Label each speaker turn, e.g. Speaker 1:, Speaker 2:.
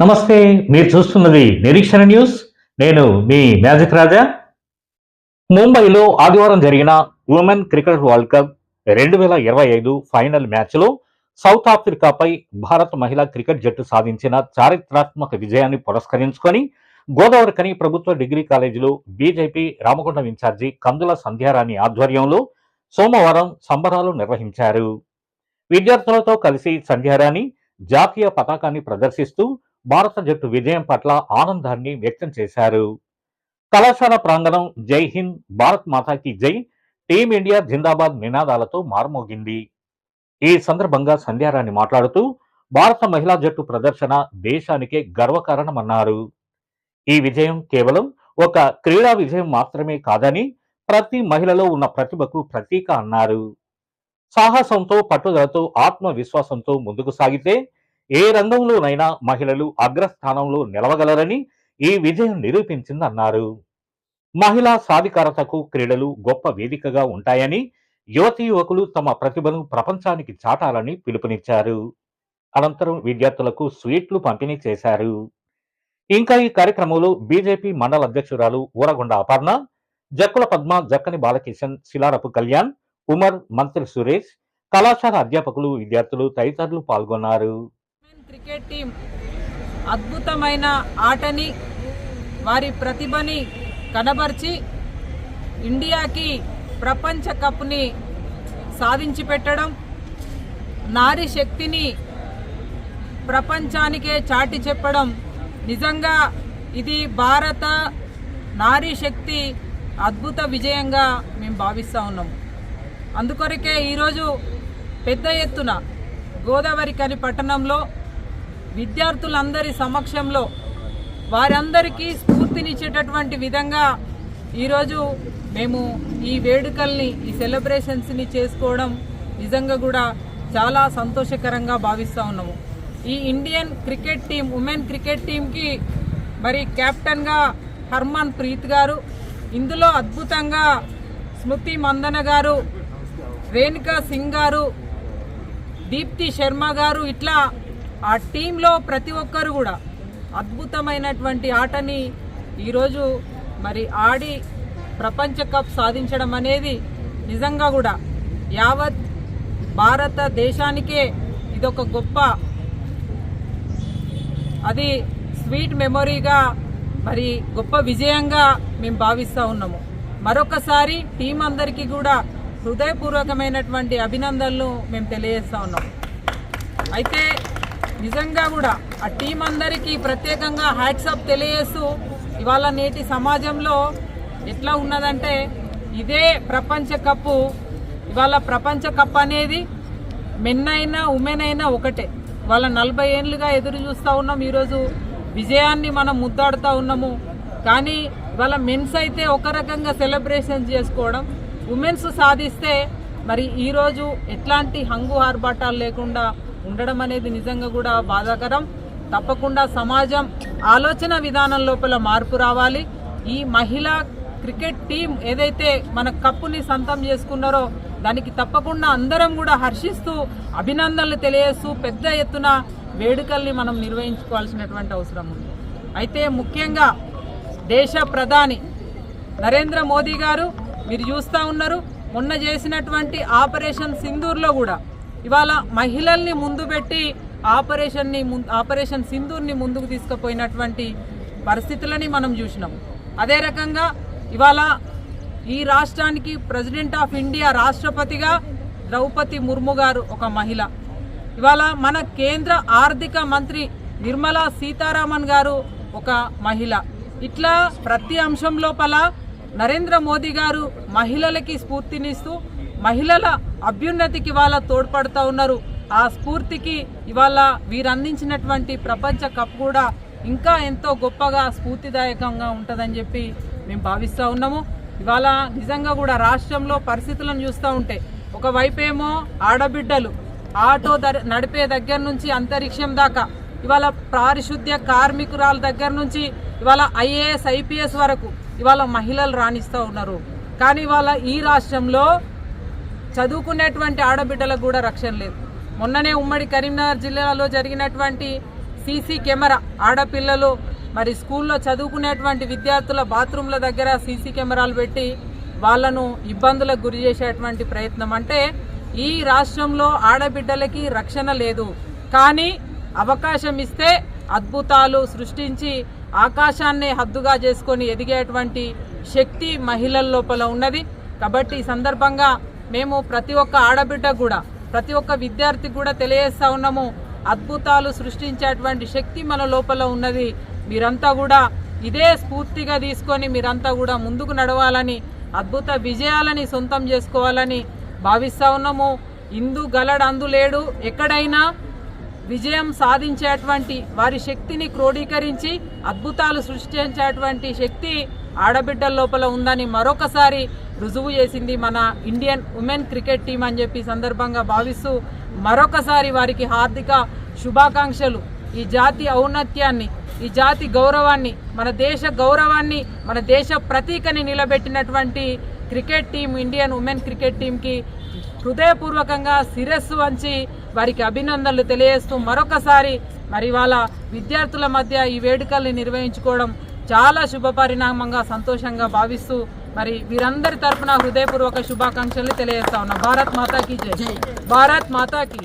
Speaker 1: నమస్తే మీరు చూస్తున్నది నిరీక్షణ న్యూస్. నేను మీ మ్యాజిక్ రాజా. ముంబైలో ఆదివారం జరిగిన ఉమెన్ క్రికెట్ వరల్డ్ కప్ రెండు వేల ఇరవై ఐదు ఫైనల్ మ్యాచ్లో సౌత్ ఆఫ్రికాపై భారత మహిళా క్రికెట్ జట్టు సాధించిన చారిత్రాత్మక విజయాన్ని పురస్కరించుకొని గోదావరికని ప్రభుత్వ డిగ్రీ కాలేజీలో బీజేపీ రామగుండం ఇన్ఛార్జి కందుల సంధ్యారాణి ఆధ్వర్యంలో సోమవారం సంబరాలు నిర్వహించారు. విద్యార్థులతో కలిసి సంధ్యారాణి జాతీయ పతాకాన్ని ప్రదర్శిస్తూ భారత జట్టు విజయం పట్ల ఆనందాన్ని వ్యక్తం చేశారు. కళాశాల ప్రాంగణం జై హింద్ భారత్ మాతాకి జై టీమిండియా జిందాబాద్ నినాదాలతో మారుమోగింది. ఈ సందర్భంగా సంధ్యారాణి మాట్లాడుతూ భారత మహిళా జట్టు ప్రదర్శన దేశానికే గర్వకారణమన్నారు. ఈ విజయం కేవలం ఒక క్రీడా విజయం మాత్రమే కాదని ప్రతి మహిళలో ఉన్న ప్రతిభకు ప్రతీక అన్నారు. సాహసంతో పట్టుదలతో ఆత్మవిశ్వాసంతో ముందుకు సాగితే ఏ రంగంలోనైనా మహిళలు అగ్రస్థానంలో నిలవగలరని ఈ విజయం నిరూపించిందన్నారు. మహిళా సాధికారతకు క్రీడలు గొప్ప వేదికగా ఉంటాయని యువతీ యువకులు తమ ప్రతిభను ప్రపంచానికి చాటాలని పిలుపునిచ్చారు. అనంతరం విద్యార్థులకు స్వీట్లు పంపిణీ చేశారు. ఇంకా ఈ కార్యక్రమంలో బీజేపీ మండల అధ్యక్షురాలు ఊరగొండ అపర్ణ జక్కుల పద్మ జక్కని బాలకిషన్ శిలారపు కళ్యాణ్ ఉమర్ మంత్రి సురేష్ కళాశాల అధ్యాపకులు విద్యార్థులు తదితరులు పాల్గొన్నారు.
Speaker 2: క్రికెట్ టీం అద్భుతమైన ఆటని వారి ప్రతిభని కనబర్చి ఇండియాకి ప్రపంచ కప్ని సాధించి పెట్టడం నారీ శక్తిని ప్రపంచానికే చాటి చెప్పడం. నిజంగా ఇది భారత నారీ శక్తి అద్భుత విజయంగా మేము భావిస్తూ ఉన్నాము అందుకొరకే ఈరోజు పెద్ద ఎత్తున గోదావరి కని పట్టణంలో విద్యార్థులందరి సమక్షంలో వారందరికీ స్ఫూర్తినిచ్చేటటువంటి విధంగా ఈరోజు మేము ఈ వేడుకల్ని ఈ సెలబ్రేషన్స్ని చేసుకోవడం నిజంగా కూడా చాలా సంతోషకరంగా భావిస్తూ ఉన్నాము. ఈ Indian cricket team women cricket టీంకి మరి కెప్టెన్గా హర్మన్ ప్రీత్ గారు ఇందులో అద్భుతంగా స్మృతి మందన గారు రేణుకా సింగ్ గారు దీప్తి శర్మ గారు ఇట్లా ఆ టీంలో ప్రతి ఒక్కరు కూడా అద్భుతమైనటువంటి ఆటని ఈరోజు మరి ఆడి ప్రపంచ కప్ సాధించడం అనేది నిజంగా కూడా యావత్ భారతదేశానికే ఇదొక గొప్ప అది స్వీట్ మెమొరీగా మరి గొప్ప విజయంగా మేము భావిస్తూ ఉన్నాము. మరొకసారి టీం అందరికీ కూడా హృదయపూర్వకమైనటువంటి అభినందనలు మేము తెలియజేస్తూ ఉన్నాం అయితే నిజంగా కూడా ఆ టీం అందరికీ ప్రత్యేకంగా హ్యాట్సప్ తెలియజేస్తూ ఇవాళ నేటి సమాజంలో ఎట్లా ఉన్నదంటే ఇదే ప్రపంచ కప్పు. ఇవాళ ప్రపంచ కప్ అనేది మెన్ అయినా ఉమెన్ అయినా ఒకటే. వాళ్ళ నలభై ఏళ్ళుగా ఎదురు చూస్తూ ఉన్నాం. ఈరోజు విజయాన్ని మనం ముద్దాడుతూ ఉన్నాము. కానీ ఇవాళ మెన్స్ అయితే ఒక రకంగా సెలబ్రేషన్ చేసుకోవడం ఉమెన్స్ సాధిస్తే మరి ఈరోజు ఎట్లాంటి హంగు ఆర్భాటాలు లేకుండా ఉండడం అనేది నిజంగా కూడా బాధాకరం. తప్పకుండా సమాజం ఆలోచన విధానం లోపల మార్పు రావాలి. ఈ మహిళా క్రికెట్ టీం ఏదైతే మన కప్పుని సొంతం చేసుకున్నారో దానికి తప్పకుండా అందరం కూడా హర్షిస్తూ అభినందనలు తెలియజేస్తూ పెద్ద ఎత్తున వేడుకల్ని మనం నిర్వహించుకోవాల్సినటువంటి అవసరం ఉంది. అయితే ముఖ్యంగా దేశ ప్రధాని నరేంద్ర మోదీ గారు మీరు చూస్తూ ఉన్నారు. మొన్న చేసినటువంటి ఆపరేషన్ సింధూర్లో కూడా ఇవాళ మహిళల్ని ముందు పెట్టి ఆపరేషన్ని ఆపరేషన్ సింధూర్ని ముందుకు తీసుకుపోయినటువంటి పరిస్థితులని మనం చూసినాం. అదే రకంగా ఇవాళ ఈ రాష్ట్రానికి ప్రెసిడెంట్ ఆఫ్ ఇండియా రాష్ట్రపతిగా ద్రౌపది ముర్ము గారు ఒక మహిళ. ఇవాళ మన కేంద్ర ఆర్థిక మంత్రి నిర్మలా సీతారామన్ గారు ఒక మహిళ. ఇట్లా ప్రతి అంశం లోపల నరేంద్ర మోదీ గారు మహిళలకి స్ఫూర్తినిస్తూ మహిళల అభ్యున్నతికి ఇవాళ తోడ్పడుతూ ఉన్నారు. ఆ స్ఫూర్తికి ఇవాళ వీరు అందించినటువంటి ప్రపంచ కప్ కూడా ఇంకా ఎంతో గొప్పగా స్ఫూర్తిదాయకంగా ఉంటుందని చెప్పి మేము భావిస్తూ ఉన్నాము. ఇవాళ నిజంగా కూడా రాష్ట్రంలో పరిస్థితులను చూస్తూ ఉంటే ఒకవైపేమో ఆడబిడ్డలు ఆటో నడిపే దగ్గర నుంచి అంతరిక్షం దాకా ఇవాళ పారిశుద్ధ్య కార్మికురాల దగ్గర నుంచి ఇవాళ ఐఏఎస్ ఐపీఎస్ వరకు ఇవాళ మహిళలు రాణిస్తూ ఉన్నారు. కానీ ఇవాళ ఈ రాష్ట్రంలో చదువుకునేటువంటి ఆడబిడ్డలకు కూడా రక్షణ లేదు. మొన్ననే ఉమ్మడి కరీంనగర్ జిల్లాలో జరిగినటువంటి సీసీ కెమెరా ఆడపిల్లలు మరి స్కూల్లో చదువుకునేటువంటి విద్యార్థుల బాత్రూంల దగ్గర సీసీ కెమెరాలు పెట్టి వాళ్ళను ఇబ్బందులకు గురి చేసేటువంటి ప్రయత్నం. అంటే ఈ రాష్ట్రంలో ఆడబిడ్డలకి రక్షణ లేదు. కానీ అవకాశం ఇస్తే అద్భుతాలు సృష్టించి ఆకాశాన్ని హద్దుగా చేసుకొని ఎదిగేటువంటి శక్తి మహిళల లోపల ఉన్నది. కాబట్టి ఈ సందర్భంగా మేము ప్రతి ఒక్క ఆడబిడ్డ కూడా ప్రతి ఒక్క విద్యార్థి కూడా తెలియజేస్తా ఉన్నాము. అద్భుతాలు సృష్టించేటువంటి శక్తి మన లోపల ఉన్నది. మీరంతా కూడా ఇదే స్ఫూర్తిగా తీసుకొని మీరంతా కూడా ముందుకు నడవాలని అద్భుత విజయాలని సొంతం చేసుకోవాలని భావిస్తా ఉన్నాము. ఇందు గలడు అందులేడు ఎక్కడైనా విజయం సాధించేటువంటి వారి శక్తిని క్రోడీకరించి అద్భుతాలు సృష్టించేటువంటి శక్తి ఆడబిడ్డల లోపల ఉందని మరొకసారి రుజువు చేసింది మన ఇండియన్ ఉమెన్ క్రికెట్ టీం అని చెప్పి సందర్భంగా భావిస్తూ మరొకసారి వారికి హార్దిక శుభాకాంక్షలు. ఈ జాతి ఔన్నత్యాన్ని ఈ జాతి గౌరవాన్ని మన దేశ గౌరవాన్ని మన దేశ ప్రతీకని నిలబెట్టినటువంటి cricket team Indian women cricket టీంకి హృదయపూర్వకంగా శిరస్సు వంచి వారికి అభినందనలు తెలియజేస్తూ మరొకసారి మరి వాళ్ళ విద్యార్థుల మధ్య ఈ వేడుకల్ని నిర్వహించుకోవడం చాలా శుభ పరిణామంగా సంతోషంగా భావిస్తూ మరి వీరందరి తరపున హృదయపూర్వక శుభాకాంక్షలు తెలియజేస్తా ఉన్నా. భారత్ మాతాకి జై. భారత్ మాతాకి.